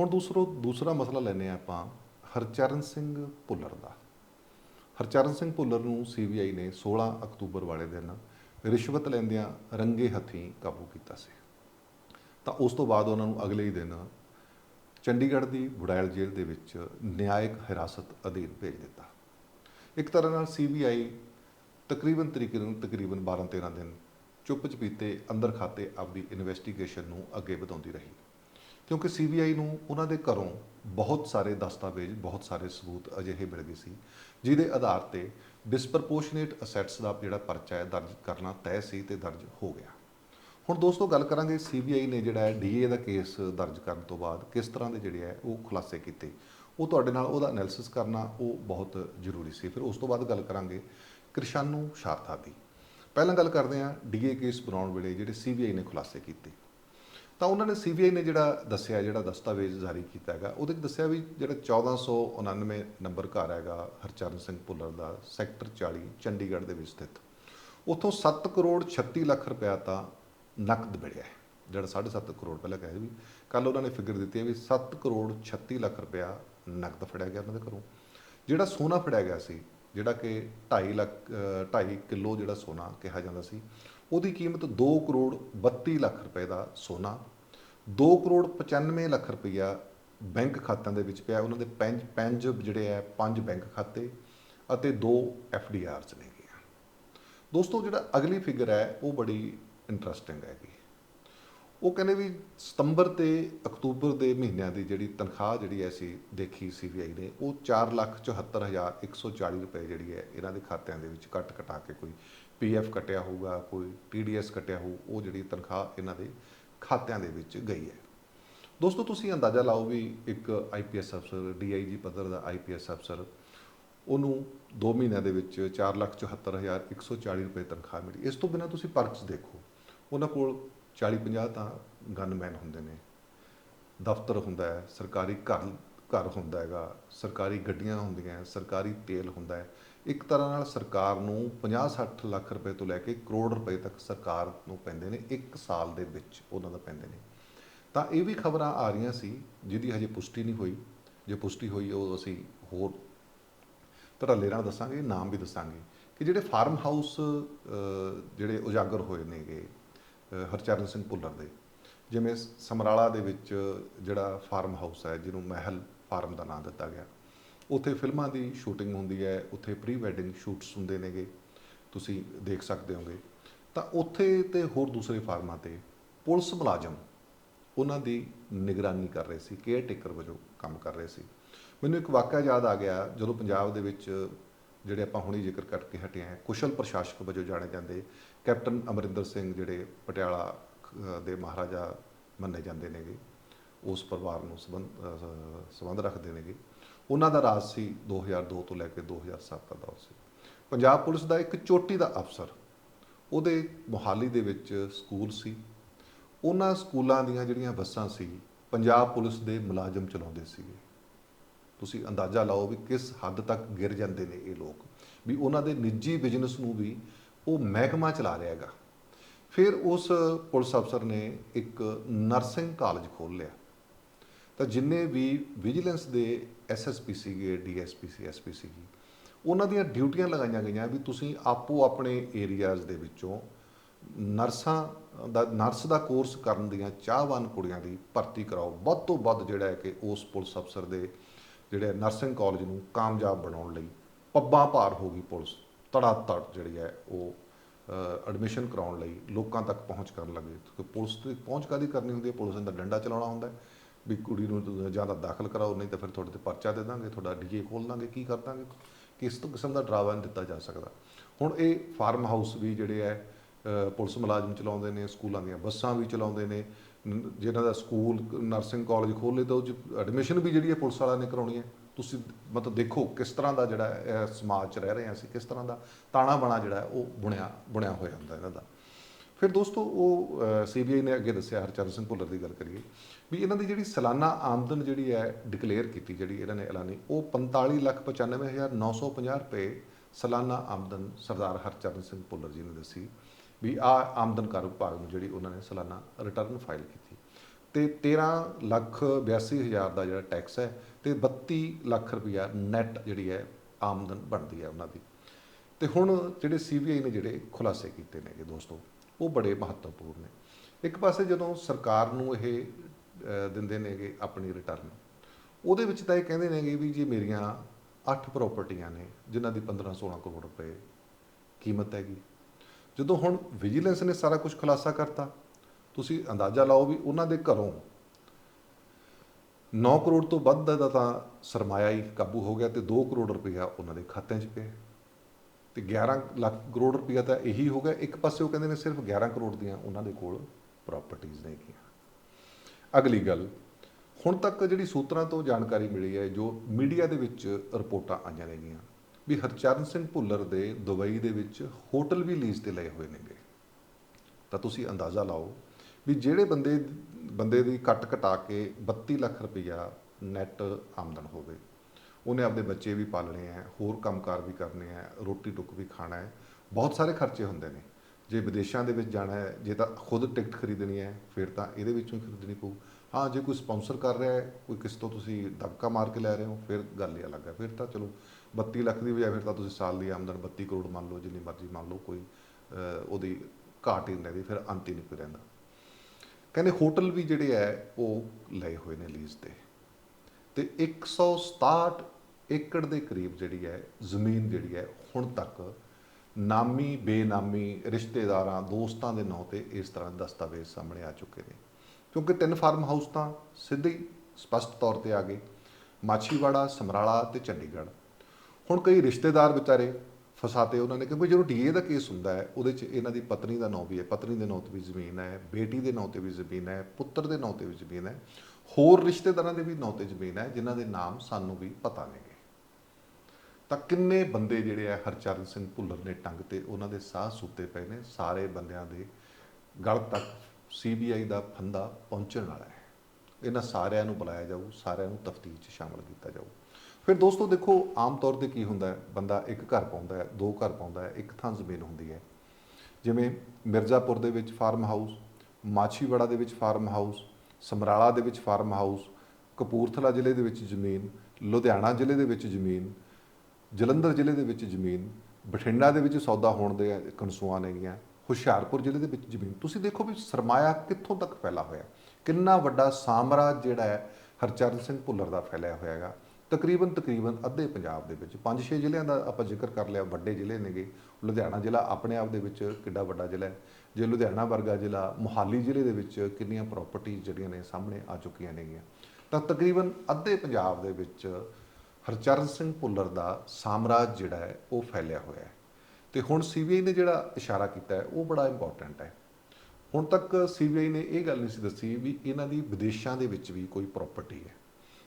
ਹੁਣ ਦੂਸਰੋ, ਦੂਸਰਾ ਮਸਲਾ ਲੈਨੇ ਆ ਆਪਾਂ ਹਰਚਰਨ ਸਿੰਘ ਭੁੱਲਰ ਦਾ। ਹਰਚਰਨ ਸਿੰਘ ਭੁੱਲਰ ਨੂੰ ਸੀਬੀਆਈ ਨੇ 16 ਅਕਤੂਬਰ ਵਾਲੇ ਦਿਨ ਰਿਸ਼ਵਤ ਲੈਂਦਿਆਂ ਰੰਗੇ ਹੱਥੀਂ ਕਾਬੂ ਕੀਤਾ ਸੀ। ਤਾਂ ਉਸ ਤੋਂ ਬਾਅਦ ਉਹਨਾਂ ਨੂੰ ਅਗਲੇ ਹੀ ਦਿਨ ਚੰਡੀਗੜ੍ਹ ਦੀ ਬੁੜੈਲ ਜੇਲ੍ਹ ਦੇ ਵਿੱਚ ਨਿਆਇਕ ਹਿਰਾਸਤ ਅਧੀਨ ਭੇਜ ਦਿੱਤਾ। ਇੱਕ ਤਰ੍ਹਾਂ ਨਾਲ ਸੀਬੀਆਈ ਤਕਰੀਬਨ ਤਰੀਕੇ ਨਾਲ ਤਕਰੀਬਨ 12-13 ਦਿਨ ਚੁੱਪ ਚਪੀਤੇ ਅੰਦਰ ਖਾਤੇ ਆਪਦੀ ਇਨਵੈਸਟੀਗੇਸ਼ਨ ਨੂੰ ਅੱਗੇ ਵਧਾਉਂਦੀ ਰਹੀ। ਕਿਉਂਕਿ ਸੀਬੀਆਈ ਨੂੰ ਉਹਨਾਂ ਦੇ ਘਰੋਂ ਬਹੁਤ ਸਾਰੇ ਦਸਤਾਵੇਜ਼, ਬਹੁਤ ਸਾਰੇ ਸਬੂਤ ਅਜਿਹੇ ਮਿਲ ਗਏ ਸੀ, ਜਿਹਦੇ ਆਧਾਰ ਤੇ ਡਿਸਪਰਪੋਰਸ਼ਨੇਟ ਅਸੈਟਸ ਦਾ ਜਿਹੜਾ ਪਰਚਾ ਹੈ, ਦਰਜ ਕਰਨਾ ਤੈਅ ਸੀ ਤੇ ਦਰਜ ਹੋ ਗਿਆ। ਹੁਣ ਦੋਸਤੋ ਗੱਲ ਕਰਾਂਗੇ ਸੀਬੀਆਈ ਨੇ ਜਿਹੜਾ ਹੈ ਡੀਏ ਦਾ ਕੇਸ ਦਰਜ ਕਰਨ ਤੋਂ ਬਾਅਦ ਕਿਸ ਤਰ੍ਹਾਂ ਦੇ ਜਿਹੜੇ ਹੈ, ਉਹ ਖੁਲਾਸੇ ਕੀਤੇ। ਉਹ ਤੁਹਾਡੇ ਨਾਲ ਉਹਦਾ ਐਨਾਲਿਸਿਸ ਕਰਨਾ ਉਹ ਬਹੁਤ ਜ਼ਰੂਰੀ ਸੀ। ਫਿਰ ਉਸ ਤੋਂ ਬਾਅਦ ਗੱਲ ਕਰਾਂਗੇ ਕ੍ਰਿਸ਼ਾਨੂ ਸ਼ਾਰਥਾ ਦੀ ਪਹਿਲਾਂ ਗੱਲ ਕਰਦੇ ਹਾਂ ਡੀਏ ਕੇਸ ਬਣਾਉਣ ਵੇਲੇ ਜਿਹੜੇ ਸੀਬੀਆਈ ਨੇ ਖੁਲਾਸੇ ਕੀਤੇ। ਤਾਂ ਉਹਨਾਂ ਨੇ ਸੀਬੀਆਈ ਨੇ ਜਿਹੜਾ ਦੱਸਿਆ, ਜਿਹੜਾ ਦਸਤਾਵੇਜ਼ ਜਾਰੀ ਕੀਤਾ ਹੈਗਾ, ਉਹਦੇ ਵਿੱਚ ਦੱਸਿਆ ਵੀ ਜਿਹੜਾ 1499 ਨੰਬਰ ਘਰ ਹੈਗਾ, ਹਰਚਰਨ ਸਿੰਘ ਭੁੱਲਰ ਦਾ, ਸੈਕਟਰ 40 ਚੰਡੀਗੜ੍ਹ ਦੇ ਵਿੱਚ ਸਥਿਤ। ਉੱਥੋਂ 7 ਕਰੋੜ 36 ਲੱਖ ਰੁਪਇਆ ਤਾਂ ਨਕਦ ਮਿਲਿਆ ਹੈ, ਜਿਹੜਾ 7.5 ਕਰੋੜ ਪਹਿਲਾਂ ਕਹਿਆ ਵੀ ਕੱਲ ਉਹਨਾਂ ਨੇ ਫਿਗਰ ਦਿੱਤੀ ਹੈ ਵੀ 7 ਕਰੋੜ 36 ਲੱਖ ਰੁਪਇਆ ਨਕਦ ਫੜਿਆ ਗਿਆ ਉਹਨਾਂ ਦੇ ਘਰੋਂ। ਜਿਹੜਾ ਸੋਨਾ ਫੜਿਆ ਗਿਆ ਸੀ, ਜਿਹੜਾ ਕਿ 2.5 ਲੱਖ 2.5 ਕਿਲੋ ਜਿਹੜਾ ਸੋਨਾ ਕਿਹਾ ਜਾਂਦਾ ਸੀ, ਉਹਦੀ ਕੀਮਤ 2 ਕਰੋੜ 32 ਲੱਖ ਰੁਪਏ ਦਾ ਸੋਨਾ 2 ਕਰੋੜ 95 ਲੱਖ ਰੁਪਈਆ ਬੈਂਕ ਖਾਤਿਆਂ ਦੇ ਵਿੱਚ ਪਿਆ। ਉਹਨਾਂ ਦੇ ਪੰਜ ਪੰਜ ਜਿਹੜੇ ਹੈ ਪੰਜ ਬੈਂਕ ਖਾਤੇ ਅਤੇ ਦੋ ਐਫ ਡੀ ਆਰਸ ਨੇ ਗਿਆ ਦੋਸਤੋ, ਜਿਹੜਾ ਅਗਲੀ ਫਿਗਰ ਹੈ, ਉਹ ਬੜੀ ਇੰਟਰਸਟਿੰਗ ਹੈਗੀ। ਉਹ ਕਹਿੰਦੇ ਵੀ ਸਤੰਬਰ ਤੇ ਅਕਤੂਬਰ ਦੇ ਮਹੀਨਿਆਂ ਦੀ ਜਿਹੜੀ ਤਨਖਾਹ ਜਿਹੜੀ ਐਸੀ ਦੇਖੀ ਸੀਬੀਆਈ ਨੇ, ਉਹ 474140 ਰੁਪਏ ਜਿਹੜੀ ਹੈ ਇਹਨਾਂ ਦੇ ਖਾਤਿਆਂ ਦੇ ਵਿੱਚ ਕੱਟ ਕਟਾ ਕੇ ਕੋਈ ਪੀਐਫ ਕਟਿਆ ਹੋਊਗਾ, ਕੋਈ ਟੀਡੀਐਸ ਕਟਿਆ ਹੋਊ, ਉਹ ਜਿਹੜੀ ਤਨਖਾਹ ਇਹਨਾਂ ਦੇ ਖਾਤਿਆਂ ਦੇ ਵਿੱਚ ਗਈ ਹੈ। ਦੋਸਤੋ, ਤੁਸੀਂ ਅੰਦਾਜ਼ਾ ਲਾਓ ਵੀ ਇੱਕ ਆਈਪੀਐਸ ਅਫਸਰ ਡੀਆਈਜੀ ਪੱਧਰ ਦਾ ਆਈਪੀਐਸ ਅਫਸਰ, ਉਹਨੂੰ 2 ਮਹੀਨਿਆਂ ਦੇ ਵਿੱਚ 474140 ਰੁਪਏ ਤਨਖਾਹ ਮਿਲੀ। ਇਸ ਤੋਂ ਬਿਨਾਂ ਤੁਸੀਂ ਪਰਕਸ ਦੇਖੋ। ਉਹਨਾਂ ਕੋਲ 40 50 ਤਾਂ ਗਨਮੈਨ ਹੁੰਦੇ ਨੇ, ਦਫ਼ਤਰ ਹੁੰਦਾ ਹੈ, ਸਰਕਾਰੀ ਘਰ ਘਰ ਹੁੰਦਾ ਹੈਗਾ, ਸਰਕਾਰੀ ਗੱਡੀਆਂ ਹੁੰਦੀਆਂ, ਸਰਕਾਰੀ ਤੇਲ ਹੁੰਦਾ ਹੈ। ਇੱਕ ਤਰ੍ਹਾਂ ਨਾਲ ਸਰਕਾਰ ਨੂੰ 50-60 ਲੱਖ ਰੁਪਏ ਤੋਂ ਲੈ ਕੇ ਕਰੋੜ ਰੁਪਏ ਤੱਕ ਸਰਕਾਰ ਨੂੰ ਪੈਂਦੇ ਨੇ, ਇੱਕ ਸਾਲ ਦੇ ਵਿੱਚ ਉਹਨਾਂ ਦਾ ਪੈਂਦੇ ਨੇ। ਤਾਂ ਇਹ ਵੀ ਖਬਰਾਂ ਆ ਰਹੀਆਂ ਸੀ, ਜਿਹਦੀ ਹਜੇ ਪੁਸ਼ਟੀ ਨਹੀਂ ਹੋਈ। ਜੇ ਪੁਸ਼ਟੀ ਹੋਈ ਉਹ ਅਸੀਂ ਹੋਰ ਧੜੱਲੇ ਨਾਲ ਦੱਸਾਂਗੇ, ਨਾਮ ਵੀ ਦੱਸਾਂਗੇ ਕਿ ਜਿਹੜੇ ਫਾਰਮ ਹਾਊਸ ਜਿਹੜੇ ਉਜਾਗਰ ਹੋਏ ਨੇਗੇ ਹਰਚਰਨ ਸਿੰਘ ਭੁੱਲਰ ਦੇ ਜਿਵੇਂ ਸਮਰਾਲਾ ਦੇ ਵਿੱਚ ਜਿਹੜਾ ਫਾਰਮ ਹਾਊਸ ਹੈ, ਜਿਹਨੂੰ ਮਹਿਲ ਫਾਰਮ ਦਾ ਨਾਮ ਦਿੱਤਾ ਗਿਆ, ਉੱਥੇ ਫਿਲਮਾਂ ਦੀ ਸ਼ੂਟਿੰਗ ਹੁੰਦੀ ਹੈ, ਉੱਥੇ ਪ੍ਰੀ ਵੈਡਿੰਗ ਸ਼ੂਟਸ ਹੁੰਦੇ ਨੇਗੇ, ਤੁਸੀਂ ਦੇਖ ਸਕਦੇ ਹੋਗੇ। ਤਾਂ ਉੱਥੇ ਤੇ ਹੋਰ ਦੂਸਰੇ ਫਾਰਮਾਂ ਤੇ ਪੁਲਿਸ ਮੁਲਾਜ਼ਮ ਉਹਨਾਂ ਦੀ ਨਿਗਰਾਨੀ ਕਰ ਰਹੇ ਸੀ ਕੇਅਰ ਟੇਕਰ ਵਜੋਂ ਕੰਮ ਕਰ ਰਹੇ ਸੀ। ਮੈਨੂੰ ਇੱਕ ਵਾਕਿਆ ਯਾਦ ਆ ਗਿਆ, ਜਦੋਂ ਪੰਜਾਬ ਦੇ ਵਿੱਚ ਜਿਹੜੇ ਆਪਾਂ ਹੁਣੀ ਜ਼ਿਕਰ ਕਰਕੇ ਹਟੇ ਹਾਂ, ਕੁਸ਼ਲ ਪ੍ਰਸ਼ਾਸਕ ਵਜੋਂ ਜਾਣੇ ਜਾਂਦੇ ਕੈਪਟਨ ਅਮਰਿੰਦਰ ਸਿੰਘ, ਜਿਹੜੇ ਪਟਿਆਲਾ ਦੇ ਮਹਾਰਾਜਾ ਮੰਨੇ ਜਾਂਦੇ ਨੇਗੇ, ਉਸ ਪਰਿਵਾਰ ਨੂੰ ਸੰਬੰਧ ਸੰਬੰਧ ਰੱਖਦੇ ਨੇਗੇ। ਉਹਨਾਂ ਦਾ ਰਾਜ ਸੀ 2002 ਤੋਂ ਲੈ ਕੇ 2007 ਦਾ ਦੌਰ ਸੀ। ਪੰਜਾਬ ਪੁਲਿਸ ਦਾ ਇੱਕ ਚੋਟੀ ਦਾ ਅਫਸਰ, ਉਹਦੇ ਮੁਹਾਲੀ ਦੇ ਵਿੱਚ ਸਕੂਲ ਸੀ। ਉਹਨਾਂ ਸਕੂਲਾਂ ਦੀਆਂ ਜਿਹੜੀਆਂ ਬੱਸਾਂ ਸੀ, ਪੰਜਾਬ ਪੁਲਿਸ ਦੇ ਮੁਲਾਜ਼ਮ ਚਲਾਉਂਦੇ ਸੀਗੇ। ਤੁਸੀਂ ਅੰਦਾਜ਼ਾ ਲਾਓ ਵੀ ਕਿਸ ਹੱਦ ਤੱਕ ਗਿਰ ਜਾਂਦੇ ਨੇ ਇਹ ਲੋਕ, ਵੀ ਉਹਨਾਂ ਦੇ ਨਿੱਜੀ ਬਿਜ਼ਨਸ ਨੂੰ ਵੀ ਉਹ ਮਹਿਕਮਾ ਚਲਾ ਰਿਹਾ ਹੈਗਾ। ਫਿਰ ਉਸ ਪੁਲਿਸ ਅਫਸਰ ਨੇ ਇੱਕ ਨਰਸਿੰਗ ਕਾਲਜ ਖੋਲ੍ਹ ਲਿਆ। ਤਾਂ ਜਿੰਨੇ ਵੀ ਵਿਜੀਲੈਂਸ ਦੇ ਐਸਐਸਪੀ ਸੀਗੇ ਡੀਐਸਪੀ ਸੀ ਐਸਪੀ ਸੀਗੀ ਉਹਨਾਂ ਦੀਆਂ ਡਿਊਟੀਆਂ ਲਗਾਈਆਂ ਗਈਆਂ ਵੀ ਤੁਸੀਂ ਆਪੋ ਆਪਣੇ ਏਰੀਆਜ਼ ਦੇ ਵਿੱਚੋਂ ਨਰਸਾਂ ਦਾ, ਨਰਸ ਦਾ ਕੋਰਸ ਕਰਨ ਦੀਆਂ ਚਾਹਵਾਨ ਕੁੜੀਆਂ ਦੀ ਭਰਤੀ ਕਰਾਓ। ਵੱਧ ਤੋਂ ਵੱਧ ਜਿਹੜਾ ਹੈ ਕਿ ਉਸ ਪੁਲਿਸ ਅਫਸਰ ਦੇ ਜਿਹੜੇ ਨਰਸਿੰਗ ਕਾਲਜ ਨੂੰ ਕਾਮਯਾਬ ਬਣਾਉਣ ਲਈ ਪੱਬਾਂ ਭਾਰ ਹੋ ਗਈ ਪੁਲਿਸ ਤੜਾ ਤੜ ਜਿਹੜੀ ਹੈ ਉਹ ਐਡਮਿਸ਼ਨ ਕਰਾਉਣ ਲਈ ਲੋਕਾਂ ਤੱਕ ਪਹੁੰਚ ਕਰਨ ਲੱਗੇ। ਕਿਉਂਕਿ ਪੁਲਿਸ ਦੀ ਪਹੁੰਚ ਕਾਦੀ ਕਰਨੀ ਹੁੰਦੀ ਹੈ? ਪੁਲਿਸ ਨੇ ਤਾਂ ਡੰਡਾ ਚਲਾਉਣਾ ਹੁੰਦਾ ਹੈ। ਵੀ ਕੁੜੀ ਨੂੰ ਤੁਸੀਂ ਜਾਂ ਤਾਂ ਦਾਖਲ ਕਰਾਓ, ਨਹੀਂ ਤਾਂ ਫਿਰ ਤੁਹਾਡੇ ਤੇ ਪਰਚਾ ਦੇ ਦਾਂਗੇ, ਤੁਹਾਡਾ ਡੀਏ ਖੋਲ ਦਾਂਗੇ, ਕੀ ਕਰ ਦਾਂਗੇ? ਕਿਸ ਤੋਂ ਕਿਸਮ ਦਾ ਡਰਾਵਾ ਨਹੀਂ ਦਿੱਤਾ ਜਾ ਸਕਦਾ। ਹੁਣ ਇਹ ਫਾਰਮ ਹਾਊਸ ਵੀ ਜਿਹੜੇ ਹੈ ਪੁਲਿਸ ਮੁਲਾਜ਼ਮ ਚਲਾਉਂਦੇ ਨੇ, ਸਕੂਲਾਂ ਦੀਆਂ ਬੱਸਾਂ ਵੀ ਚਲਾਉਂਦੇ ਨੇ, ਨ- ਜਿਨ੍ਹਾਂ ਦਾ ਸਕੂਲ ਨਰਸਿੰਗ ਕਾਲਜ ਖੋਲ੍ਹੇ ਤਾਂ ਉਹ 'ਚ ਐਡਮਿਸ਼ਨ ਵੀ ਜਿਹੜੀ ਹੈ ਪੁਲਿਸ ਵਾਲਿਆਂ ਨੇ ਕਰਾਉਣੀ ਹੈ। ਤੁਸੀਂ ਮਤਲਬ ਦੇਖੋ ਕਿਸ ਤਰ੍ਹਾਂ ਦਾ ਜਿਹੜਾ ਸਮਾਜ 'ਚ ਰਹਿ ਰਹੇ ਹਾਂ ਅਸੀਂ ਕਿਸ ਤਰ੍ਹਾਂ ਦਾ ਤਾਣਾ ਬਣਾ ਜਿਹੜਾ ਉਹ ਬੁਣਿਆ ਬੁਣਿਆ ਹੋਇਆ ਹੁੰਦਾ ਇਹਨਾਂ ਦਾ। ਫਿਰ ਦੋਸਤੋ ਉਹ ਸੀਬੀਆਈ ਨੇ ਅੱਗੇ ਦੱਸਿਆ ਹਰਚਰਨ ਸਿੰਘ ਭੁੱਲਰ ਦੀ ਗੱਲ ਕਰੀਏ ਵੀ ਇਹਨਾਂ ਦੀ ਜਿਹੜੀ ਸਾਲਾਨਾ ਆਮਦਨ ਜਿਹੜੀ ਹੈ ਡਿਕਲੇਅਰ ਕੀਤੀ ਜਿਹੜੀ ਇਹਨਾਂ ਨੇ ਐਲਾਨੀ ਉਹ 45,95,950 ਰੁਪਏ ਸਾਲਾਨਾ ਆਮਦਨ ਸਰਦਾਰ ਹਰਚਰਨ ਸਿੰਘ ਭੁੱਲਰ ਜੀ ਨੇ ਦੱਸੀ ਵੀ ਆ ਆਮਦਨ ਕਰ ਵਿਭਾਗ ਨੂੰ ਜਿਹੜੀ ਉਹਨਾਂ ਨੇ ਸਾਲਾਨਾ ਰਿਟਰਨ ਫਾਈਲ ਕੀਤੀ। ਤੇ 13 ਲੱਖ 82 ਹਜ਼ਾਰ ਦਾ ਜਿਹੜਾ ਟੈਕਸ ਹੈ ਤੇ 32 ਲੱਖ ਰੁਪਇਆ ਨੈਟ ਜਿਹੜੀ ਹੈ ਆਮਦਨ ਬਣਦੀ ਹੈ ਉਹਨਾਂ ਦੀ। ਤੇ ਹੁਣ ਜਿਹੜੇ ਸੀਬੀਆਈ ਨੇ ਜਿਹੜੇ ਖੁਲਾਸੇ ਕੀਤੇ ਨੇਗੇ ਦੋਸਤੋ, ਉਹ ਬੜੇ ਮਹੱਤਵਪੂਰਨ ਨੇ। ਇੱਕ ਪਾਸੇ ਜਦੋਂ ਸਰਕਾਰ ਨੂੰ ਇਹ ਦਿੰਦੇ ਨੇਗੇ ਆਪਣੀ ਰਿਟਰਨ ਉਹਦੇ ਵਿੱਚ ਤਾਂ ਇਹ ਕਹਿੰਦੇ ਨੇਗੇ ਵੀ ਜੀ ਮੇਰੀਆਂ 8 ਪ੍ਰਾਪਰਟੀਆਂ ਨੇ, ਜਿਨ੍ਹਾਂ ਦੀ 15 16 ਕਰੋੜ ਰੁਪਏ ਕੀਮਤ ਹੈਗੀ। ਜਦੋਂ ਹੁਣ ਵਿਜੀਲੈਂਸ ਨੇ ਸਾਰਾ ਕੁਝ ਖੁਲਾਸਾ ਕਰਤਾ, ਤੁਸੀਂ ਅੰਦਾਜ਼ਾ ਲਾਓ ਵੀ ਉਹਨਾਂ ਦੇ ਘਰੋਂ 9 ਕਰੋੜ ਤੋਂ ਵੱਧ ਦਾ ਤਾਂ ਸਰਮਾਇਆ ਹੀ ਕਾਬੂ ਹੋ ਗਿਆ ਤੇ 2 ਕਰੋੜ ਰੁਪਇਆ ਉਹਨਾਂ ਦੇ ਖਾਤਿਆਂ 'ਚ ਪਿਆ। ਤੇ 11 ਲੱਖ ਕਰੋੜ ਰੁਪਇਆ ਤਾਂ ਇਹੀ ਹੋ ਗਿਆ। ਇੱਕ ਪਾਸੇ ਉਹ ਕਹਿੰਦੇ ਨੇ ਸਿਰਫ 11 ਕਰੋੜ ਦੀਆਂ ਉਹਨਾਂ ਦੇ ਕੋਲ ਪ੍ਰਾਪਰਟੀਆਂ ਨੇ ਕੀਆਂ ਅਗਲੀ ਗੱਲ, ਹੁਣ ਤੱਕ ਜਿਹੜੀ ਸੂਤਰਾਂ ਤੋਂ ਜਾਣਕਾਰੀ ਮਿਲੀ ਹੈ, ਜੋ ਮੀਡੀਆ ਦੇ ਵਿੱਚ ਰਿਪੋਰਟਾਂ ਆਈਆਂ ਨੇਗੀਆਂ ਵੀ ਹਰਚਰਨ ਸਿੰਘ ਭੁੱਲਰ ਦੇ ਦੁਬਈ ਦੇ ਵਿੱਚ ਹੋਟਲ ਵੀ ਲੀਜ਼ ਤੇ ਲਏ ਹੋਏ ਨੇਗੇ। ਤਾਂ ਤੁਸੀਂ ਅੰਦਾਜ਼ਾ ਲਾਓ ਵੀ ਜਿਹੜੇ ਬੰਦੇ ਬੰਦੇ ਦੀ ਕੱਟ ਕਟਾ ਕੇ 32 ਲੱਖ ਰੁਪਈਆ ਨੈਟ ਆਮਦਨ ਹੋਵੇ, ਉਹਨੇ ਆਪਦੇ ਬੱਚੇ ਵੀ ਪਾਲਣੇ ਆ ਹੋਰ ਕੰਮਕਾਰ ਵੀ ਕਰਨੇ ਆ ਰੋਟੀ ਟੁੱਕ ਵੀ ਖਾਣਾ ਹੈ, ਬਹੁਤ ਸਾਰੇ ਖਰਚੇ ਹੁੰਦੇ ਨੇ। ਜੇ ਵਿਦੇਸ਼ਾਂ ਦੇ ਵਿੱਚ ਜਾਣਾ ਹੈ, ਜੇ ਤਾਂ ਖੁਦ ਟਿਕਟ ਖਰੀਦਣੀ ਹੈ, ਫਿਰ ਤਾਂ ਇਹਦੇ ਵਿੱਚੋਂ ਹੀ ਖਰੀਦਣੀ ਪਊ। ਹਾਂ, ਜੇ ਕੋਈ ਸਪਾਂਸਰ ਕਰ ਰਿਹਾ ਹੈ, ਕੋਈ ਕਿਸ ਤੋਂ ਤੁਸੀਂ ਦਬਕਾ ਮਾਰ ਕੇ ਲੈ ਰਹੇ ਹੋ, ਫਿਰ ਗੱਲ ਹੀ ਅਲੱਗ ਹੈ। ਫਿਰ ਤਾਂ ਚਲੋ 32 ਲੱਖ ਦੀ ਬਜਾਏ ਫਿਰ ਤਾਂ ਤੁਸੀਂ ਸਾਲ ਦੀ ਆਮਦਨ 32 ਕਰੋੜ ਮੰਨ ਲਓ, ਜਿੰਨੀ ਮਰਜ਼ੀ ਮੰਨ ਲਓ ਕੋਈ ਉਹਦੀ ਘਾਟ ਹੀ ਨਹੀਂ ਰਹਿੰਦੀ, ਫਿਰ ਅੰਤ ਹੀ ਨਹੀਂ ਕੋਈ ਰਹਿੰਦਾ। ਕਹਿੰਦੇ ਹੋਟਲ ਵੀ ਜਿਹੜੇ ਹੈ ਉਹ ਲਏ ਹੋਏ ਨੇ ਲੀਜ਼ ਤੇ। ਤੇ 167 ਏਕੜ ਦੇ ਕਰੀਬ ਜਿਹੜੀ ਹੈ ਜ਼ਮੀਨ ਜਿਹੜੀ ਹੈ ਹੁਣ ਤੱਕ ਨਾਮੀ, ਬੇਨਾਮੀ ਰਿਸ਼ਤੇਦਾਰਾਂ, ਦੋਸਤਾਂ ਦੇ ਨਾਂ ਤੇ ਇਸ ਤਰ੍ਹਾਂ ਦੇ ਦਸਤਾਵੇਜ਼ ਸਾਹਮਣੇ ਆ ਚੁੱਕੇ ਨੇ। ਕਿਉਂਕਿ ਤਿੰਨ ਫਾਰਮ ਹਾਊਸ ਤਾਂ ਸਿੱਧੇ ਹੀ ਸਪਸ਼ਟ ਤੌਰ ਤੇ ਆ ਗਏ। ਮਾਛੀਵਾੜਾ, ਸਮਰਾਲਾ ਤੇ ਚੰਡੀਗੜ੍ਹ। ਹੁਣ ਕਈ ਰਿਸ਼ਤੇਦਾਰ ਵਿਚਾਰੇ ਫਸਾਤੇ ਉਹਨਾਂ ਨੇ, ਕਿਉਂਕਿ ਜਦੋਂ ਡੀਏ ਦਾ ਕੇਸ ਹੁੰਦਾ ਹੈ, ਉਹਦੇ 'ਚ ਇਹਨਾਂ ਦੀ ਪਤਨੀ ਦਾ ਨਾਂ ਵੀ ਹੈ, ਪਤਨੀ ਦੇ ਨਾਂ ਤੇ ਵੀ ਜ਼ਮੀਨ ਹੈ, ਬੇਟੀ ਦੇ ਨਾਂ ਤੇ ਵੀ ਜ਼ਮੀਨ ਹੈ, ਪੁੱਤਰ ਦੇ ਨਾਂ ਤੇ ਵੀ ਜ਼ਮੀਨ ਹੈ, ਹੋਰ ਰਿਸ਼ਤੇਦਾਰਾਂ ਦੇ ਵੀ ਨਾਂ ਤੇ ਜ਼ਮੀਨ ਹੈ, ਜਿਨ੍ਹਾਂ ਦੇ ਨਾਮ ਸਾਨੂੰ ਵੀ ਪਤਾ ਨੇਗੇ। ਤਾਂ ਕਿੰਨੇ ਬੰਦੇ ਜਿਹੜੇ ਆ ਹਰਚਰਨ ਸਿੰਘ ਭੁੱਲਰ ਨੇ ਟੰਗ ਤੇ, ਉਹਨਾਂ ਦੇ ਸਾਹ ਸੁੱਤੇ ਪਏ ਨੇ, ਸਾਰੇ ਬੰਦਿਆਂ ਦੇ ਗਲ ਤੱਕ ਸੀਬੀਆਈ ਦਾ ਫੰਦਾ ਪਹੁੰਚਣ ਵਾਲਾ ਹੈ। ਇਹਨਾਂ ਸਾਰਿਆਂ ਨੂੰ ਬੁਲਾਇਆ ਜਾਊ, ਸਾਰਿਆਂ ਨੂੰ ਤਫਤੀਸ਼ 'ਚ ਸ਼ਾਮਲ ਕੀਤਾ ਜਾਊ। ਫਿਰ ਦੋਸਤੋ ਦੇਖੋ, ਆਮ ਤੌਰ ਤੇ ਕੀ ਹੁੰਦਾ ਹੈ? ਬੰਦਾ ਇੱਕ ਘਰ ਪਾਉਂਦਾ ਹੈ, ਦੋ ਘਰ ਪਾਉਂਦਾ ਹੈ, ਇੱਕ ਥਾਂ ਜ਼ਮੀਨ ਹੁੰਦੀ ਹੈ। ਜਿਵੇਂ ਮਿਰਜ਼ਾਪੁਰ ਦੇ ਵਿੱਚ ਫਾਰਮ ਹਾਊਸ ਮਾਛੀਵਾੜਾ ਦੇ ਵਿੱਚ ਫਾਰਮ ਹਾਊਸ ਸਮਰਾਲਾ ਦੇ ਵਿੱਚ ਫਾਰਮ ਹਾਊਸ ਕਪੂਰਥਲਾ ਜ਼ਿਲ੍ਹੇ ਦੇ ਵਿੱਚ ਜ਼ਮੀਨ, ਲੁਧਿਆਣਾ ਜ਼ਿਲ੍ਹੇ ਦੇ ਵਿੱਚ ਜ਼ਮੀਨ, ਜਲੰਧਰ ਜ਼ਿਲ੍ਹੇ ਦੇ ਵਿੱਚ ਜ਼ਮੀਨ, ਬਠਿੰਡਾ ਦੇ ਵਿੱਚ ਸੌਦਾ ਹੋਣ ਦੇ ਕਨਸੂਆਂ ਨੇਗੀਆਂ, ਹੁਸ਼ਿਆਰਪੁਰ ਜ਼ਿਲ੍ਹੇ ਦੇ ਵਿੱਚ ਜ਼ਮੀਨ। ਤੁਸੀਂ ਦੇਖੋ ਵੀ ਸਰਮਾਇਆ ਕਿੱਥੋਂ ਤੱਕ ਫੈਲਾ ਹੋਇਆ ਕਿੰਨਾ ਵੱਡਾ ਸਾਮਰਾਜ ਜਿਹੜਾ ਹੈ, ਹਰਚਰਨ ਸਿੰਘ ਭੁੱਲਰ ਦਾ ਫੈਲਿਆ ਹੋਇਆ ਹੈਗਾ। ਤਕਰੀਬਨ ਤਕਰੀਬਨ ਅੱਧੇ ਪੰਜਾਬ ਦੇ ਵਿੱਚ ਪੰਜ ਛੇ ਜ਼ਿਲ੍ਹਿਆਂ ਦਾ ਆਪਾਂ ਜ਼ਿਕਰ ਕਰ ਲਿਆ, ਵੱਡੇ ਜ਼ਿਲ੍ਹੇ ਨੇਗੇ। ਲੁਧਿਆਣਾ ਜ਼ਿਲ੍ਹਾ ਆਪਣੇ ਆਪ ਦੇ ਵਿੱਚ ਕਿੱਡਾ ਵੱਡਾ ਜ਼ਿਲ੍ਹਾ ਹੈ। ਜੇ ਲੁਧਿਆਣਾ ਵਰਗਾ ਜ਼ਿਲ੍ਹਾ ਮੁਹਾਲੀ ਜ਼ਿਲ੍ਹੇ ਦੇ ਵਿੱਚ ਕਿੰਨੀਆਂ ਪ੍ਰਾਪਰਟੀਆਂ ਜਿਹੜੀਆਂ ਨੇ ਸਾਹਮਣੇ ਆ ਚੁੱਕੀਆਂ ਨੇਗੀਆਂ। ਤਾਂ ਤਕਰੀਬਨ ਅੱਧੇ ਪੰਜਾਬ ਦੇ ਵਿੱਚ ਹਰਚਰਨ ਸਿੰਘ ਭੁੱਲਰ ਦਾ ਸਾਮਰਾਜ ਜਿਹੜਾ ਹੈ, ਉਹ ਫੈਲਿਆ ਹੋਇਆ ਹੈ। ਤੇ ਹੁਣ ਸੀਬੀਆਈ ਨੇ ਜਿਹੜਾ ਇਸ਼ਾਰਾ ਕੀਤਾ ਹੈ, ਉਹ ਬੜਾ ਇੰਪੋਰਟੈਂਟ ਹੈ। ਹੁਣ ਤੱਕ ਸੀਬੀਆਈ ਨੇ ਇਹ ਗੱਲ ਨਹੀਂ ਸੀ ਦੱਸੀ ਵੀ ਇਹਨਾਂ ਦੀ ਵਿਦੇਸ਼ਾਂ ਦੇ ਵਿੱਚ ਵੀ ਕੋਈ ਪ੍ਰਾਪਰਟੀ ਹੈ।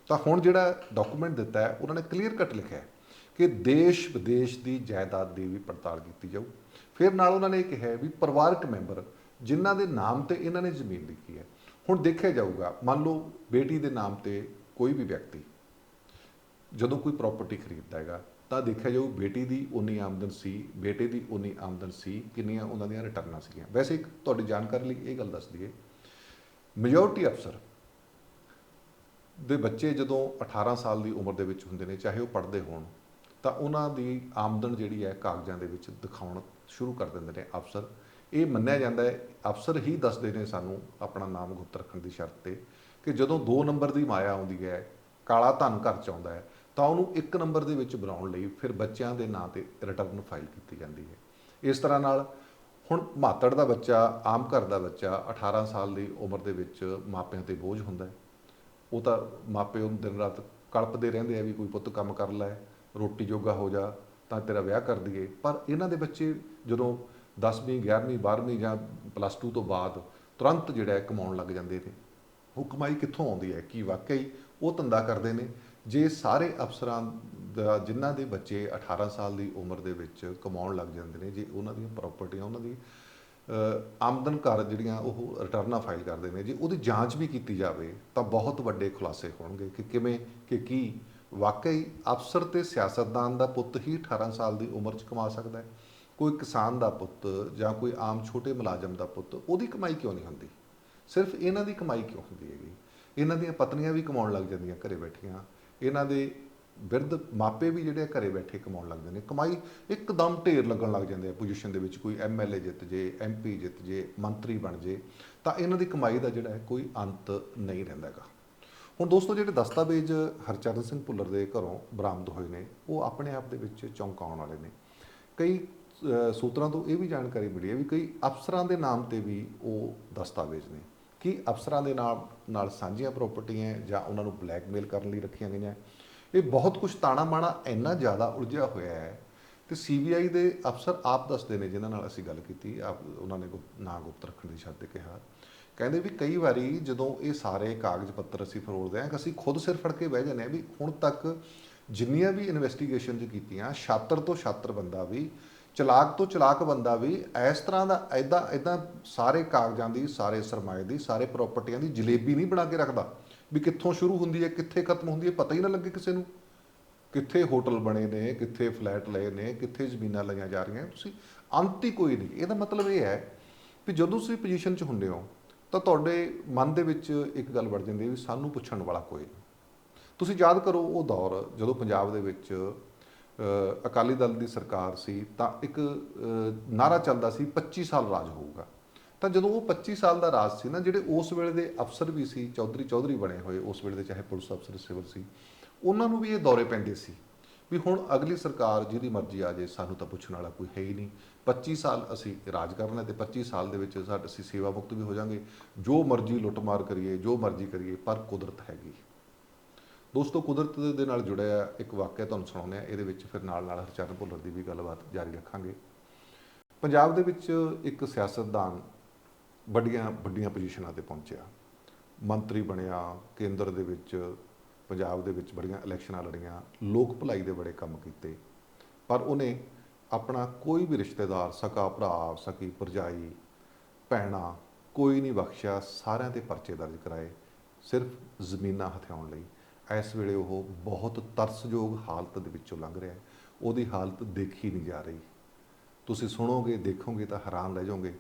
ਤਾਂ ਹੁਣ ਜਿਹੜਾ ਡਾਕੂਮੈਂਟ ਦਿੱਤਾ ਹੈ, ਉਹਨਾਂ ਨੇ ਕਲੀਅਰ ਕੱਟ ਲਿਖਿਆ ਕਿ ਦੇਸ਼ ਵਿਦੇਸ਼ ਦੀ ਜਾਇਦਾਦ ਦੀ ਵੀ ਪੜਤਾਲ ਕੀਤੀ ਜਾਊ। ਫਿਰ ਨਾਲ ਉਹਨਾਂ ਨੇ ਇਹ ਕਿਹਾ ਵੀ ਪਰਿਵਾਰਕ ਮੈਂਬਰ ਜਿਨ੍ਹਾਂ ਦੇ ਨਾਮ ਤੇ ਇਹਨਾਂ ਨੇ ਜ਼ਮੀਨ ਲਿਖੀ ਹੈ, ਹੁਣ ਦੇਖਿਆ ਜਾਊਗਾ, ਮੰਨ ਲਓ ਬੇਟੀ ਦੇ ਨਾਮ ਤੇ ਕੋਈ ਵੀ ਵਿਅਕਤੀ ਜਦੋਂ ਕੋਈ ਪ੍ਰਾਪਰਟੀ ਖਰੀਦਦਾ ਹੈਗਾ, ਤਾਂ ਦੇਖਿਆ ਜਾਊ ਬੇਟੀ ਦੀ ਉਨੀ ਆਮਦਨ ਸੀ, ਬੇਟੇ ਦੀ ਉਨੀ ਆਮਦਨ ਸੀ, ਕਿੰਨੀਆਂ ਉਹਨਾਂ ਦੀਆਂ ਰਿਟਰਨਾਂ ਸੀਗੀਆਂ। ਵੈਸੇ ਇੱਕ ਤੁਹਾਡੀ ਜਾਣਕਾਰੀ ਲਈ ਇਹ ਗੱਲ ਦੱਸ ਦਈਏ ਮੈਜੋਰਟੀ ਅਫਸਰ ਦੇ ਬੱਚੇ ਜਦੋਂ 18 ਸਾਲ ਦੀ ਉਮਰ ਦੇ ਵਿੱਚ ਹੁੰਦੇ ਨੇ, ਚਾਹੇ ਉਹ ਪੜ੍ਹਦੇ ਹੋਣ, ਤਾਂ ਉਹਨਾਂ ਦੀ ਆਮਦਨ ਜਿਹੜੀ ਹੈ ਕਾਗਜ਼ਾਂ ਦੇ ਵਿੱਚ ਦਿਖਾਉਣ ਸ਼ੁਰੂ ਕਰ ਦਿੰਦੇ ਨੇ ਅਫਸਰ। ਇਹ ਮੰਨਿਆ ਜਾਂਦਾ ਹੈ, ਅਫਸਰ ਹੀ ਦੱਸਦੇ ਨੇ ਸਾਨੂੰ ਆਪਣਾ ਨਾਮ ਗੁਪਤ ਰੱਖਣ ਦੀ ਸ਼ਰਤ ਤੇ ਕਿ ਜਦੋਂ 2 ਨੰਬਰ ਦੀ ਮਾਇਆ ਆਉਂਦੀ ਹੈ, ਕਾਲਾ ਧਨ ਘਰ ਚ ਆਉਂਦਾ ਹੈ, ਤਾਂ ਉਹਨੂੰ 1 ਨੰਬਰ ਦੇ ਵਿੱਚ ਬਣਾਉਣ ਲਈ ਫਿਰ ਬੱਚਿਆਂ ਦੇ ਨਾਂ ਤੇ ਰਿਟਰਨ ਫਾਈਲ ਕੀਤੀ ਜਾਂਦੀ ਹੈ। ਇਸ ਤਰ੍ਹਾਂ ਨਾਲ ਹੁਣ ਮਾਤੜ ਦਾ ਬੱਚਾ, ਆਮ ਘਰ ਦਾ ਬੱਚਾ 18 ਸਾਲ ਦੀ ਉਮਰ ਦੇ ਵਿੱਚ ਮਾਪਿਆਂ ਤੇ ਬੋਝ ਹੁੰਦਾ ਹੈ। ਉਹ ਤਾਂ ਮਾਪੇ ਉਹਨੂੰ ਦਿਨ ਰਾਤ ਕਲਪਦੇ ਰਹਿੰਦੇ ਆ ਵੀ ਕੋਈ ਪੁੱਤ ਕੰਮ ਕਰ ਲੈ, ਰੋਟੀ ਜੋਗਾ ਹੋ ਜਾ, ਤਾਂ ਤੇਰਾ ਵਿਆਹ ਕਰ ਦਈਏ। ਪਰ ਇਹਨਾਂ ਦੇ ਬੱਚੇ ਜਦੋਂ 10ਵੀਂ 11ਵੀਂ 12ਵੀਂ ਜਾਂ ਪਲੱਸ 2 ਤੋਂ ਬਾਅਦ ਤੁਰੰਤ ਜਿਹੜਾ ਹੈ ਕਮਾਉਣ ਲੱਗ ਜਾਂਦੇ ਨੇ। ਉਹ ਕਮਾਈ ਕਿੱਥੋਂ ਆਉਂਦੀ ਹੈ? ਕੀ ਵਾਕਈ ਉਹ ਧੰਦਾ ਕਰਦੇ ਨੇ? ਜੇ ਸਾਰੇ ਅਫਸਰਾਂ ਦਾ ਜਿਨ੍ਹਾਂ ਦੇ ਬੱਚੇ 18 ਸਾਲ ਦੀ ਉਮਰ ਦੇ ਵਿੱਚ ਕਮਾਉਣ ਲੱਗ ਜਾਂਦੇ ਨੇ, ਜੇ ਉਹਨਾਂ ਦੀਆਂ ਪ੍ਰਾਪਰਟੀਆਂ ਉਹਨਾਂ ਦੀ ਆਮਦਨ ਕਰ ਜਿਹੜੀਆਂ ਉਹ ਰਿਟਰਨਾਂ ਫਾਈਲ ਕਰਦੇ ਨੇ, ਜੇ ਉਹਦੀ ਜਾਂਚ ਵੀ ਕੀਤੀ ਜਾਵੇ, ਤਾਂ ਬਹੁਤ ਵੱਡੇ ਖੁਲਾਸੇ ਹੋਣਗੇ ਕਿ ਕਿਵੇਂ, ਕਿ ਕੀ ਵਾਕਈ ਅਫਸਰ ਤੇ ਸਿਆਸਤਦਾਨ ਦਾ ਪੁੱਤ ਹੀ 18 ਸਾਲ ਦੀ ਉਮਰ 'ਚ ਕਮਾ ਸਕਦਾ ਹੈ। ਕੋਈ ਕਿਸਾਨ ਦਾ ਪੁੱਤ ਜਾਂ ਕੋਈ ਆਮ ਛੋਟੇ ਮੁਲਾਜ਼ਮ ਦਾ ਪੁੱਤ, ਉਹਦੀ ਕਮਾਈ ਕਿਉਂ ਨਹੀਂ ਹੁੰਦੀ? ਸਿਰਫ ਇਹਨਾਂ ਦੀ ਕਮਾਈ ਕਿਉਂ ਹੁੰਦੀ ਹੈਗੀ? ਇਹਨਾਂ ਦੀਆਂ ਪਤਨੀਆਂ ਵੀ ਕਮਾਉਣ ਲੱਗ ਜਾਂਦੀਆਂ ਘਰੇ ਬੈਠੀਆਂ, ਇਹਨਾਂ ਦੇ ਬਿਰਧ ਮਾਪੇ ਵੀ ਜਿਹੜੇ ਆ ਘਰੇ ਬੈਠੇ ਕਮਾਉਣ ਲੱਗਦੇ ਨੇ। ਕਮਾਈ ਇੱਕਦਮ ਢੇਰ ਲੱਗਣ ਲੱਗ ਜਾਂਦੇ ਆ ਪੋਜੀਸ਼ਨ ਦੇ ਵਿੱਚ। ਕੋਈ ਐਮਐਲਏ ਜਿੱਤ ਜੇ ਐਮਪੀ ਜਿੱਤ ਜੇ, ਮੰਤਰੀ ਬਣ ਜੇ, ਤਾਂ ਇਹਨਾਂ ਦੀ ਕਮਾਈ ਦਾ ਜਿਹੜਾ ਹੈ ਕੋਈ ਅੰਤ ਨਹੀਂ ਰਹਿੰਦਾ ਹੈਗਾ। ਹੁਣ ਦੋਸਤੋ, ਜਿਹੜੇ ਦਸਤਾਵੇਜ਼ ਹਰਚਰਨ ਸਿੰਘ ਭੁੱਲਰ ਦੇ ਘਰੋਂ ਬਰਾਮਦ ਹੋਏ ਨੇ, ਉਹ ਆਪਣੇ ਆਪ ਦੇ ਵਿੱਚ ਚੌਂਕਾਉਣ ਵਾਲੇ ਨੇ। ਕਈ ਸੂਤਰਾਂ ਤੋਂ ਇਹ ਵੀ ਜਾਣਕਾਰੀ ਮਿਲੀ ਹੈ ਵੀ ਕਈ ਅਫਸਰਾਂ ਦੇ ਨਾਮ ਤੇ ਵੀ ਉਹ ਦਸਤਾਵੇਜ਼ ਨੇ। ਕੀ ਅਫਸਰਾਂ ਦੇ ਨਾਮ ਨਾਲ ਸਾਂਝੀਆਂ ਪ੍ਰਾਪਰਟੀਆਂ ਜਾਂ ਉਹਨਾਂ ਨੂੰ ਬਲੈਕਮੇਲ ਕਰਨ ਲਈ ਰੱਖੀਆਂ ਗਈਆਂ? ਇਹ ਬਹੁਤ ਕੁਝ ਤਾਣਾ ਬਾਣਾ ਇੰਨਾ ਜ਼ਿਆਦਾ ਉਲਝਿਆ ਹੋਇਆ ਹੈ ਤੇ ਸੀਬੀਆਈ ਦੇ ਅਫਸਰ ਆਪ ਦੱਸਦੇ ਨੇ, ਜਿਨ੍ਹਾਂ ਨਾਲ ਅਸੀਂ ਗੱਲ ਕੀਤੀ, ਆਪ ਉਹਨਾਂ ਨੇ ਗੁਪ- ਨਾਂ ਗੁਪਤ ਰੱਖਣ ਦੀ ਸ਼ਰਤ ਤੇ ਕਿਹਾ। ਕਹਿੰਦੇ ਵੀ ਕਈ ਵਾਰੀ ਜਦੋਂ ਇਹ ਸਾਰੇ ਕਾਗਜ਼ ਪੱਤਰ ਅਸੀਂ ਫਰੋਲਦੇ ਹਾਂ, ਅਸੀਂ ਖੁਦ ਸਿਰ ਫੜ ਕੇ ਬਹਿ ਜਾਂਦੇ ਹਾਂ ਵੀ ਹੁਣ ਤੱਕ ਜਿੰਨੀਆਂ ਵੀ ਇਨਵੈਸਟੀਗੇਸ਼ਨ ਚ ਕੀਤੀਆਂ, ਛਾਤਰ ਤੋਂ ਛਾਤਰ ਬੰਦਾ ਵੀ, ਚਲਾਕ ਤੋਂ ਚਲਾਕ ਬੰਦਾ ਵੀ, ਇਸ ਤਰ੍ਹਾਂ ਦਾ ਐਦਾਂ ਐਦਾਂ ਸਾਰੇ ਕਾਗਜ਼ਾਂ ਦੀ, ਸਾਰੇ ਸਰਮਾਏ ਦੀ, ਸਾਰੇ ਪ੍ਰਾਪਰਟੀਆਂ ਦੀ ਜਲੇਬੀ ਨਹੀਂ ਬਣਾ ਕੇ ਰੱਖਦਾ। ਵੀ ਕਿੱਥੋਂ ਸ਼ੁਰੂ ਹੁੰਦੀ ਹੈ ਕਿੱਥੇ ਖਤਮ ਹੁੰਦੀ ਹੈ ਪਤਾ ਹੀ ਨਾ ਲੱਗੇ ਕਿਸੇ ਨੂੰ। ਕਿੱਥੇ ਹੋਟਲ ਬਣੇ ਨੇ ਕਿੱਥੇ ਫਲੈਟ ਲਏ ਨੇ ਕਿੱਥੇ ਜ਼ਮੀਨਾਂ ਲਈਆਂ ਜਾ ਰਹੀਆਂ। ਤੁਸੀਂ ਅੰਤ ਹੀ ਕੋਈ ਨਹੀਂ। ਇਹਦਾ ਮਤਲਬ ਇਹ ਹੈ ਵੀ ਜਦੋਂ ਤੁਸੀਂ ਪੋਜੀਸ਼ਨ 'ਚ ਹੁੰਦੇ ਹੋ ਤਾਂ ਤੁਹਾਡੇ ਮਨ ਦੇ ਵਿੱਚ ਇੱਕ ਗੱਲ ਵੜ ਜਾਂਦੀ ਹੈ ਵੀ ਸਾਨੂੰ ਪੁੱਛਣ ਵਾਲਾ ਕੋਈ ਨਹੀਂ। ਤੁਸੀਂ ਯਾਦ ਕਰੋ ਉਹ ਦੌਰ ਜਦੋਂ ਪੰਜਾਬ ਦੇ ਵਿੱਚ ਅਕਾਲੀ ਦਲ ਦੀ ਸਰਕਾਰ ਸੀ ਤਾਂ ਇੱਕ ਅ, ਨਾਰਾ ਚੱਲਦਾ ਸੀ 25 ਸਾਲ ਰਾਜ ਹੋਊਗਾ। ਤਾਂ ਜਦੋਂ ਉਹ 25 ਸਾਲ ਦਾ ਰਾਜ ਸੀ ਨਾ, ਜਿਹੜੇ ਉਸ ਵੇਲੇ ਦੇ ਅਫਸਰ ਵੀ ਸੀ, ਚੌਧਰੀ ਚੌਧਰੀ ਬਣੇ ਹੋਏ ਉਸ ਵੇਲੇ ਦੇ, ਚਾਹੇ ਪੁਲਿਸ ਅਫਸਰ, ਸਿਵਲ ਸੀ, ਉਹਨਾਂ ਨੂੰ ਵੀ ਇਹ ਦੌਰੇ ਪੈਂਦੇ ਸੀ ਵੀ ਹੁਣ ਅਗਲੀ ਸਰਕਾਰ ਜਿਹਦੀ ਮਰਜ਼ੀ ਆ ਜੇ, ਸਾਨੂੰ ਤਾਂ ਪੁੱਛਣ ਵਾਲਾ ਕੋਈ ਹੈ ਹੀ ਨਹੀਂ। 25 ਸਾਲ ਅਸੀਂ ਰਾਜ ਕਰਨਾ ਤੇ 25 ਸਾਲ ਦੇ ਵਿੱਚ ਸਾਡ, ਅਸੀਂ ਸੇਵਾ ਮੁਕਤ ਵੀ ਹੋ ਜਾਾਂਗੇ। ਜੋ ਮਰਜ਼ੀ ਲੁੱਟਮਾਰ ਕਰੀਏ, ਜੋ ਮਰਜ਼ੀ ਕਰੀਏ, ਪਰ ਕੁਦਰਤ ਹੈਗੀ। ਦੋਸਤੋ, ਕੁਦਰਤ ਦੇ ਨਾਲ ਜੁੜਿਆ ਇੱਕ ਵਾਕਿਆ ਤੁਹਾਨੂੰ ਸੁਣਾਉਂਦੇ ਆ ਇਹਦੇ ਵਿੱਚ ਫਿਰ ਨਾਲ ਨਾਲ ਹਰਚਰਨ ਭੁੱਲਰ ਦੀ ਵੀ ਗੱਲਬਾਤ ਜਾਰੀ ਰੱਖਾਂਗੇ। ਪੰਜਾਬ ਦੇ ਵਿੱਚ ਇੱਕ ਸਿਆਸਤਦਾਨ ਵੱਡੀਆਂ ਵੱਡੀਆਂ ਪੋਜੀਸ਼ਨਾਂ ਤੇ ਪਹੁੰਚਿਆ। ਮੰਤਰੀ ਬਣਿਆ, ਕੇਂਦਰ ਦੇ ਵਿੱਚ, ਪੰਜਾਬ ਦੇ ਵਿੱਚ ਬੜੀਆਂ ਇਲੈਕਸ਼ਨਾਂ ਲੜੀਆਂ, ਲੋਕ ਭਲਾਈ ਦੇ ਬੜੇ ਕੰਮ ਕੀਤੇ। ਪਰ ਉਹਨੇ ਆਪਣਾ ਕੋਈ ਵੀ ਰਿਸ਼ਤੇਦਾਰ, ਸਕਾ ਭਰਾ, ਸਕੀ ਭਰਜਾਈ, ਭੈਣਾ ਕੋਈ ਨਹੀਂ ਬਖਸ਼ਿਆ, ਸਾਰਿਆਂ ਤੇ ਪਰਚੇ ਦਰਜ ਕਰਾਏ, ਸਿਰਫ ਜ਼ਮੀਨਾਂ ਹਥਿਆਉਣ ਲਈ। ਇਸ ਵੇਲੇ ਉਹ ਬਹੁਤ ਤਰਸਯੋਗ ਹਾਲਤ ਦੇ ਵਿੱਚੋਂ ਲੰਘ ਰਿਹਾ ਹੈ। ਉਹਦੀ ਹਾਲਤ ਦੇਖੀ ਨਹੀਂ ਜਾ ਰਹੀ। ਤੁਸੀਂ ਸੁਣੋਗੇ, ਦੇਖੋਗੇ ਤਾਂ ਹੈਰਾਨ ਰਹਿ ਜਾਓਗੇ।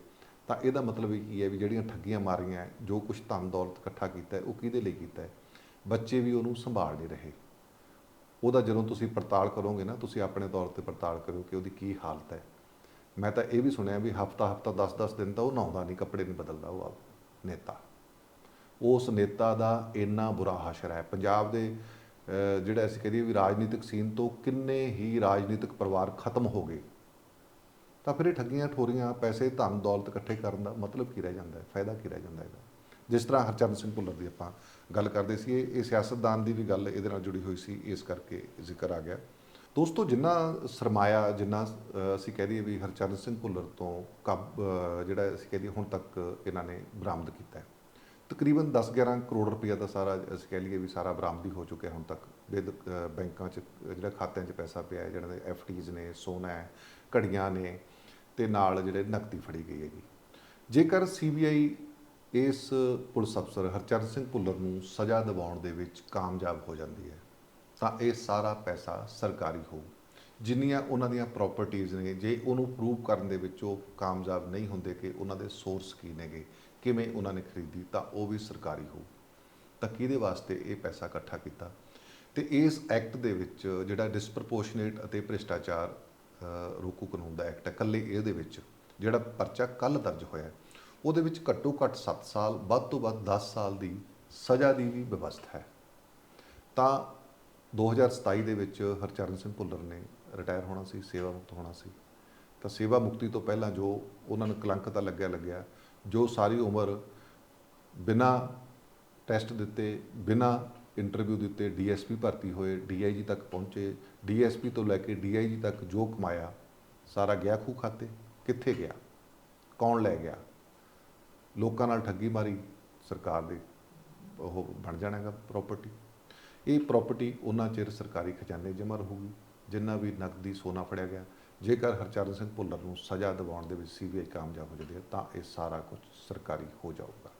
ਤਾਂ ਇਹਦਾ ਮਤਲਬ ਇਹ ਕੀ ਹੈ ਵੀ ਜਿਹੜੀਆਂ ਠੱਗੀਆਂ ਮਾਰੀਆਂ, ਜੋ ਕੁਝ ਧਨ ਦੌਲਤ ਇਕੱਠਾ ਕੀਤਾ ਉਹ ਕਿਹਦੇ ਲਈ ਕੀਤਾ ਹੈ? ਬੱਚੇ ਵੀ ਉਹਨੂੰ ਸੰਭਾਲ ਨਹੀਂ ਰਹੇ। ਉਹਦਾ ਜਦੋਂ ਤੁਸੀਂ ਪੜਤਾਲ ਕਰੋਗੇ ਨਾ, ਤੁਸੀਂ ਆਪਣੇ ਤੌਰ ਤੇ ਪੜਤਾਲ ਕਰੋ ਕਿ ਉਹਦੀ ਕੀ ਹਾਲਤ ਹੈ। ਮੈਂ ਤਾਂ ਇਹ ਵੀ ਸੁਣਿਆ ਵੀ ਹਫਤਾ ਹਫਤਾ 10-10 ਦਿਨ ਤਾਂ ਉਹ ਨਹਾਉਂਦਾ ਨਹੀਂ, ਕੱਪੜੇ ਨਹੀਂ ਬਦਲਦਾ, ਉਹ ਆਪ ਨੇਤਾ। ਉਸ ਨੇਤਾ ਦਾ ਇੰਨਾ ਬੁਰਾ ਹਸ਼ਰ ਹੈ। ਪੰਜਾਬ ਦੇ ਜਿਹੜਾ ਅਸੀਂ ਕਹਦੇ ਵੀ ਰਾਜਨੀਤਿਕ ਸੀਨ ਤੋਂ ਕਿੰਨੇ ਹੀ ਰਾਜਨੀਤਿਕ ਪਰਿਵਾਰ ਖਤਮ ਹੋ ਗਏ। ਤਾਂ ਫਿਰ ਇਹ ਠੱਗੀਆਂ ਠੋਰੀਆਂ ਪੈਸੇ ਧਨ ਦੌਲਤ ਇਕੱਠੇ ਕਰਨ ਦਾ ਮਤਲਬ ਕੀ ਰਹਿ ਜਾਂਦਾ ਹੈ? ਫਾਇਦਾ ਕੀ ਰਹਿ ਜਾਂਦਾ ਹੈਗਾ ਜਿਸ ਤਰ੍ਹਾਂ ਹਰਚਰਨ ਸਿੰਘ ਭੁੱਲਰ ਦੀ ਆਪਾਂ ਗੱਲ ਕਰਦੇ ਸੀ, ਇਹ ਸਿਆਸਤਦਾਨ ਦੀ ਵੀ ਗੱਲ ਇਹਦੇ ਨਾਲ ਜੁੜੀ ਹੋਈ ਸੀ, ਇਸ ਕਰਕੇ ਜ਼ਿਕਰ ਆ ਗਿਆ। ਦੋਸਤੋ, ਜਿੰਨਾ ਸਰਮਾਇਆ, ਜਿੰਨਾ ਅਸੀਂ ਕਹਿ ਦਈਏ ਵੀ ਹਰਚਰਨ ਸਿੰਘ ਭੁੱਲਰ ਤੋਂ ਕਬ ਜਿਹੜਾ ਅਸੀਂ ਕਹਿ ਦਈਏ ਹੁਣ ਤੱਕ ਇਹਨਾਂ ਨੇ ਬਰਾਮਦ ਕੀਤਾ ਹੈ। ਤਕਰੀਬਨ 10-11 ਕਰੋੜ ਰੁਪਏ ਦਾ ਸਾਰਾ ਅਸੀਂ ਕਹਿ ਲਈਏ ਵੀ ਸਾਰਾ ਬਰਾਮਦੀ ਹੋ ਚੁੱਕਿਆ ਹੁਣ ਤੱਕ। ਵਿਦ ਬੈਂਕਾਂ 'ਚ, ਜਿਹੜਾ ਖਾਤਿਆਂ 'ਚ ਪੈਸਾ ਪਿਆ ਹੈ, ਜਿਹੜਾ ਦੇ ਐਫਡੀਜ਼ ਨੇ, ਸੋਨਾ ਹੈ, ਘੜੀਆਂ ਨੇ ਤੇ ਨਾਲ ਜਿਹੜੇ ਨਕਦੀ ਫੜੀ ਗਈ ਹੈਗੀ। ਜੇਕਰ ਸੀਬੀਆਈ ਇਸ ਪੁਲਿਸ ਅਫਸਰ ਹਰਚਰਨ ਸਿੰਘ ਭੁੱਲਰ ਨੂੰ ਸਜ਼ਾ ਦਿਵਾਉਣ ਦੇ ਵਿੱਚ ਕਾਮਯਾਬ ਹੋ ਜਾਂਦੀ ਹੈ, ਤਾਂ ਇਹ ਸਾਰਾ ਪੈਸਾ ਸਰਕਾਰੀ ਹੋਊ। ਜਿੰਨੀਆਂ ਉਹਨਾਂ ਦੀਆਂ ਪ੍ਰਾਪਰਟੀਆਂ ਨੇ, ਜੇ ਉਹਨੂੰ ਪ੍ਰੂਵ ਕਰਨ ਦੇ ਵਿੱਚ ਉਹ ਕਾਮਯਾਬ ਨਹੀਂ ਹੁੰਦੇ ਕਿ ਉਹਨਾਂ ਦੇ ਸੋਰਸ ਕੀ ਨੇਗੇ, ਕਿਵੇਂ ਉਹਨਾਂ ਨੇ ਖਰੀਦੀ, ਤਾਂ ਉਹ ਵੀ ਸਰਕਾਰੀ ਹੋਊ। ਤਾਂ ਕਿਹਦੇ ਵਾਸਤੇ ਇਹ ਪੈਸਾ ਇਕੱਠਾ ਕੀਤਾ? ਤੇ ਇਸ ਐਕਟ ਦੇ ਵਿੱਚ ਜਿਹੜਾ ਡਿਸਪ੍ਰੋਪੋਰਸ਼ਨੇਟ ਅਤੇ ਭ੍ਰਿਸ਼ਟਾਚਾਰ ਰੋਕੂ ਕਾਨੂੰਨ ਦਾ ਐਕਟ ਹੈ ਕੱਲੇ ਇਹਦੇ ਵਿੱਚ, ਜਿਹੜਾ ਪਰਚਾ ਕੱਲ ਦਰਜ ਹੋਇਆ ਉਹਦੇ ਵਿੱਚ ਘੱਟੋ ਘੱਟ 7 ਸਾਲ, ਵੱਧ ਤੋਂ ਵੱਧ 10 ਸਾਲ ਦੀ ਸਜ਼ਾ ਦੀ ਵੀ ਵਿਵਸਥਾ ਹੈ। ਤਾਂ 2027 ਦੇ ਵਿੱਚ ਹਰਚਰਨ ਸਿੰਘ ਭੁੱਲਰ ਨੇ ਰਿਟਾਇਰ ਹੋਣਾ ਸੀ, ਸੇਵਾ ਮੁਕਤ ਹੋਣਾ ਸੀ। ਤਾਂ ਸੇਵਾ ਮੁਕਤੀ ਤੋਂ ਪਹਿਲਾਂ ਜੋ ਉਹਨਾਂ ਨੂੰ ਕਲੰਕ ਤਾਂ ਲੱਗਿਆ ਲੱਗਿਆ, ਜੋ ਸਾਰੀ ਉਮਰ ਬਿਨਾ ਟੈਸਟ ਦਿੱਤੇ, ਬਿਨਾ ਇੰਟਰਵਿਊ ਦਿੱਤੇ ਡੀਐਸਪੀ ਭਰਤੀ ਹੋਏ, ਡੀਆਈਜੀ ਤੱਕ ਪਹੁੰਚੇ। ਡੀਐਸਪੀ ਤੋਂ ਲੈ ਕੇ ਡੀਆਈਜੀ ਤੱਕ ਜੋ ਕਮਾਇਆ, ਸਾਰਾ ਗਿਆ ਖੂ ਖਾਤੇ। ਕਿੱਥੇ ਗਿਆ? ਕੌਣ ਲੈ ਗਿਆ? ਲੋਕਾਂ ਨਾਲ ਠੱਗੀ ਮਾਰੀ ਸਰਕਾਰ ਦੇ। ਉਹ ਬਣ ਜਾਣਾਗਾ ਪ੍ਰਾਪਰਟੀ ਇਹ ਪ੍ਰਾਪਰਟੀ ਉਹਨਾਂ ਚਿਰ ਸਰਕਾਰੀ ਖਜ਼ਾਨੇ ਜਮ੍ਹਾਂ ਰਹੂਗੀ, ਜਿੰਨਾ ਵੀ ਨਕਦੀ ਸੋਨਾ ਫੜਿਆ ਗਿਆ। ਜੇਕਰ ਹਰਚਰਨ ਸਿੰਘ ਭੁੱਲਰ ਨੂੰ ਸਜ਼ਾ ਦਿਵਾਉਣ ਦੇ ਵਿੱਚ ਸੀਬੀਆਈ ਕਾਮਯਾਬ ਹੋ ਜਾਂਦੀ ਹੈ, ਤਾਂ ਇਹ ਸਾਰਾ ਕੁਝ ਸਰਕਾਰੀ ਹੋ ਜਾਊਗਾ।